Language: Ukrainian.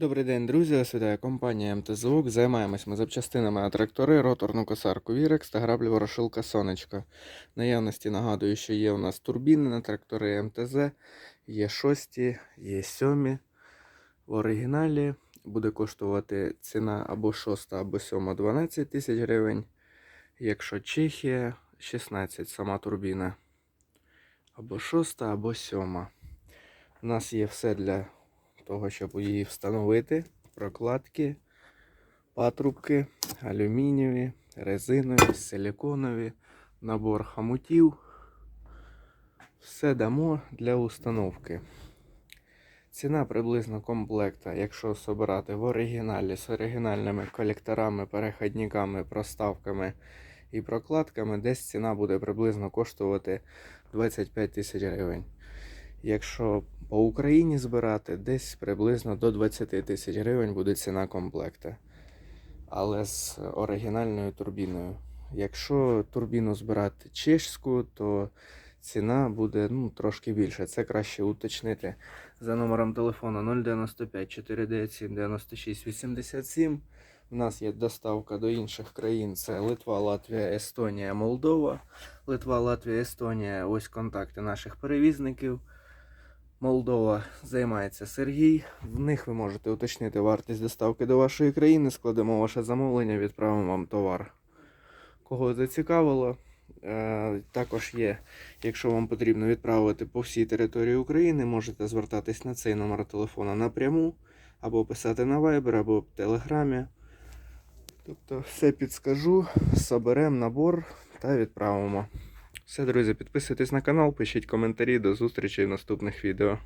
Добрий день, друзі. Вас вітає компанія МТЗУК. Займаємось ми запчастинами на трактори, роторну косарку Вірекс та граблі ворошилка Сонечко. Наявності нагадую, що є у нас турбіни на трактори МТЗ, є шості, є сьомі. В оригіналі буде коштувати ціна або шоста, або сьома 12 тисяч гривень. Якщо Чехія 16 сама турбіна. Або шоста, або сьома. У нас є все для того, щоб її встановити. Прокладки, патрубки, алюмінієві, резинові, силіконові, набор хамутів. Все дамо для установки. Ціна приблизно комплекта, якщо собирати в оригіналі з оригінальними колекторами, переходниками, проставками і прокладками, десь ціна буде приблизно коштувати 25 тисяч гривень. Якщо по Україні збирати, десь приблизно до 20 тисяч гривень буде ціна комплекта. Але з оригінальною турбіною. Якщо турбіну збирати чешську, то ціна буде ну, трошки більше. Це краще уточнити за номером телефону 095 497 96 87. У нас є доставка до інших країн: це Литва, Латвія, Естонія, Молдова. Литва, Латвія, Естонія. Ось контакти наших перевізників. Молдова займається Сергій. В них ви можете уточнити вартість доставки до вашої країни. Складемо ваше замовлення, відправимо вам товар. Кого зацікавило, е, також є, якщо вам потрібно відправити по всій території України, можете звертатись на цей номер телефона напряму, або писати на Viber, або в Телеграмі. Тобто все підскажу, соберемо набор та відправимо. Все, друзі, підписуйтесь на канал, пишіть коментарі. До зустрічі в наступних відео.